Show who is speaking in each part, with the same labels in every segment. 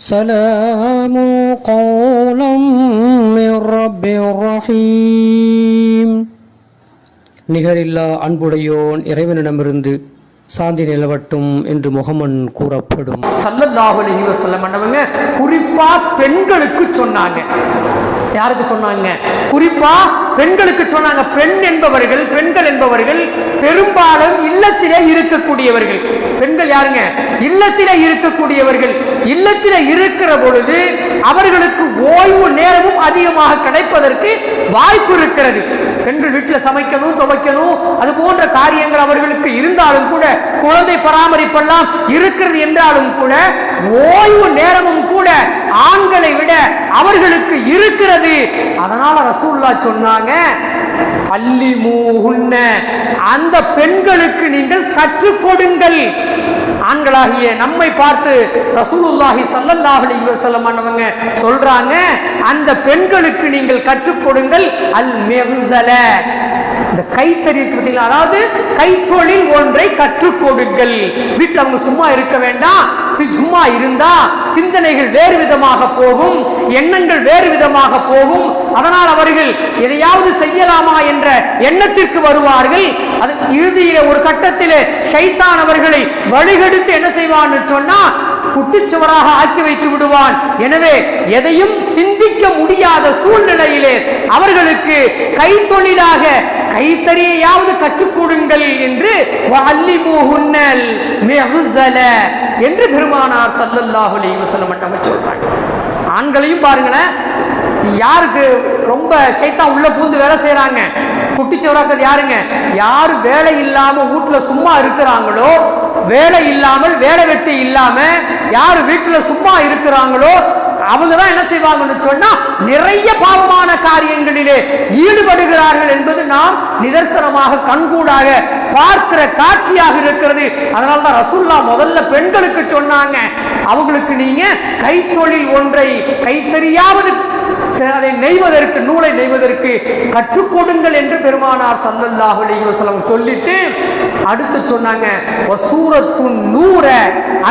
Speaker 1: سلام قولا من رب رحيم நிகரில்லா அன்புடையோன் இறைவனிடமிருந்து சாந்தி நிலவட்டும் என்று முகமன் கூறப்படும்
Speaker 2: சல்லல்லாஹு அலைஹி வஸல்லம் அண்ணவங்க குறிப்பா பெண்களுக்கு சொன்னாங்க யாருக்கு சொன்னாங்க குறிப்பா பெண்களுக்கு சொன்னாங்க பெண் என்பவர்கள் பெண்கள் என்பவர்கள் பெரும்பாலும் இல்லத்திலே இருக்கக்கூடியவர்கள். பெண்கள் யாருங்க? இல்லத்திலே இருக்கக்கூடியவர்கள். இல்லத்திலே இருக்கிற பொழுது அவர்களுக்கு ஓய்வு நேரமும் அதிகமாக கிடைப்பதற்கு வாய்ப்பு இருக்கிறது. பெண்கள் வீட்டில் சமைக்கணும் துவைக்கணும் அது போன்ற காரியங்கள் அவர்களுக்கு இருந்தாலும் கூட குழந்தை பராமரிப்பெல்லாம் இருக்கிறது என்றாலும் கூட ஓய்வு நேரமும் கூட ஆண்களை விட அவர்களுக்கு இருக்கிறது. அதனால ரசூல்லா சொன்னாங்க பள்ளி மூகுன்ன அந்த பெண்களுக்கு நீங்கள் கற்றுக் கொடுங்கள். ஆண்களாகிய நம்மை பார்த்து ரசூலுல்லாஹி ஸல்லல்லாஹு அலைஹி சொல்றாங்க அந்த பெண்களுக்கு நீங்கள் கற்றுக் கொடுங்கள் அல் மெகுசல இந்த கைத்தறி பார்த்தீங்களா அதாவது கைத்தொழில் ஒன்றை கற்றுக் கொடுங்கள். வீட்டில் அவங்க சும்மா இருக்க வேண்டாம். சும்மா இருந்தா சிந்தனைகள் வேறு விதமாக போகும் எண்ணங்கள் வேறு விதமாக போகும். அதனால் அவர்கள் எதையாவது செய்யலாமா என்ற எண்ணத்திற்கு வருவார்கள். அது இறுதியில ஒரு கட்டத்தில் ஷைத்தான் அவர்களை வழிகெடுத்து என்ன செய்வான்னு சொன்னா குட்டிச்சுவராக ஆக்கி வைத்து விடுவான். எனவே எதையும் சிந்திக்க முடியாத சூழ்நிலையிலே அவர்களுக்கு கைத்தொழிலாக கைத்தறியையாவது கற்றுக்கொடுங்கள் என்று என்று பெருமானார் ஸல்லல்லாஹு அலைஹி வஸல்லம் சொல்றாங்க ஆண்களையும் பாருங்களேன் யாருக்கு ரொம்ப சைத்தா உள்ள பூந்து வேலை செய்யறாங்க குட்டிச்சவராக்கள் யாருங்க? யாரு வேலை இல்லாம வீட்டுல சும்மா இருக்கிறாங்களோ வேலை இல்லாமல் வேலை வெட்டி இல்லாம யாரு வீட்டுல சும்மா இருக்கிறாங்களோ அவங்க தான் என்ன செய்வாங்கன்னு சொன்னா நிறைய பாவமான காரியங்களிலே ஈடுபடுகிறார்கள் என்பது நாம் நிதர்சனமாக கண்கூடாக பார்க்கிற காட்சியாக இருக்கிறது. அதனால தான் ரசுல்லா முதல்ல பெண்களுக்கு சொன்னாங்க அவங்களுக்கு நீங்க கைத்தொழில் ஒன்றை கைத்தறியாவது அதை நெய்வதற்கு நூலை நெய்வதற்கு கற்றுக் கொடுங்கள் என்று பெருமானார் சல்லல்லாஹு அலைஹி சொல்லிட்டு அடுத்து சொன்னாங்க வசூரத்துன் நூற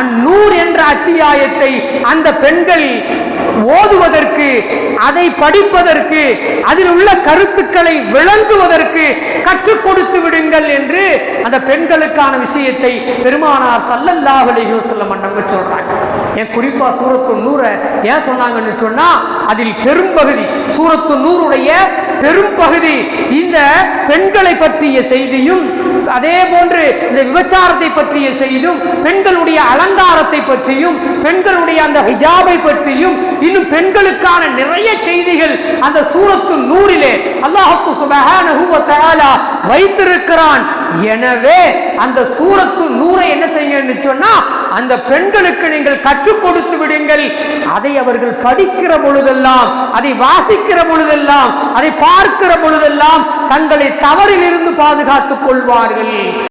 Speaker 2: அந்நூறு என்ற அத்தியாயத்தை அந்த பெண்கள் ஓதுவதற்கு அதை படிப்பதற்கு அதில் உள்ள கருத்துக்களை விளங்குவதற்கு கற்றுக் கொடுத்து விடுங்கள் என்று அந்த பெண்களுக்கான விஷயத்தை பெருமானார் சல்லல்லாஹு அலைஹி வஸல்லம் சொல்றாங்க. ஏன் குறிப்பா சூரத்து நூற ஏன் சொன்னாங்கன்னு சொன்னா அதில் பெரும்பகுதி சூரத்து நூறுடைய பெரும்பகுதி. இந்த பெண்களை பற்றிய செய்தியும் அதே போன்று இந்த விபச்சாரத்தை பற்றிய செய்தியும் பெண்களுடைய அலங்காரத்தை பற்றியும் பெண்களுடைய அந்த ஹிஜாபை பற்றியும் இன்னும் பெண்களுக்கான நிறைய செய்திகள் அந்த சூரத்து நூறிலே அல்லாஹு சுபஹானஹு வைத்திருக்கிறான். எனவே அந்த சூரத்து நூறை என்ன செய்யுங்கன்னு சொன்னா அந்த பெண்களுக்கு நீங்கள் கற்றுக் கொடுத்து விடுங்கள். அதை அவர்கள் படிக்கிற பொழுதெல்லாம் அதை வாசிக்கிற பொழுதெல்லாம் அதை பார்க்கிற பொழுதெல்லாம் தங்களை தவறிலிருந்து பாதுகாத்துக் கொள்வார்கள்.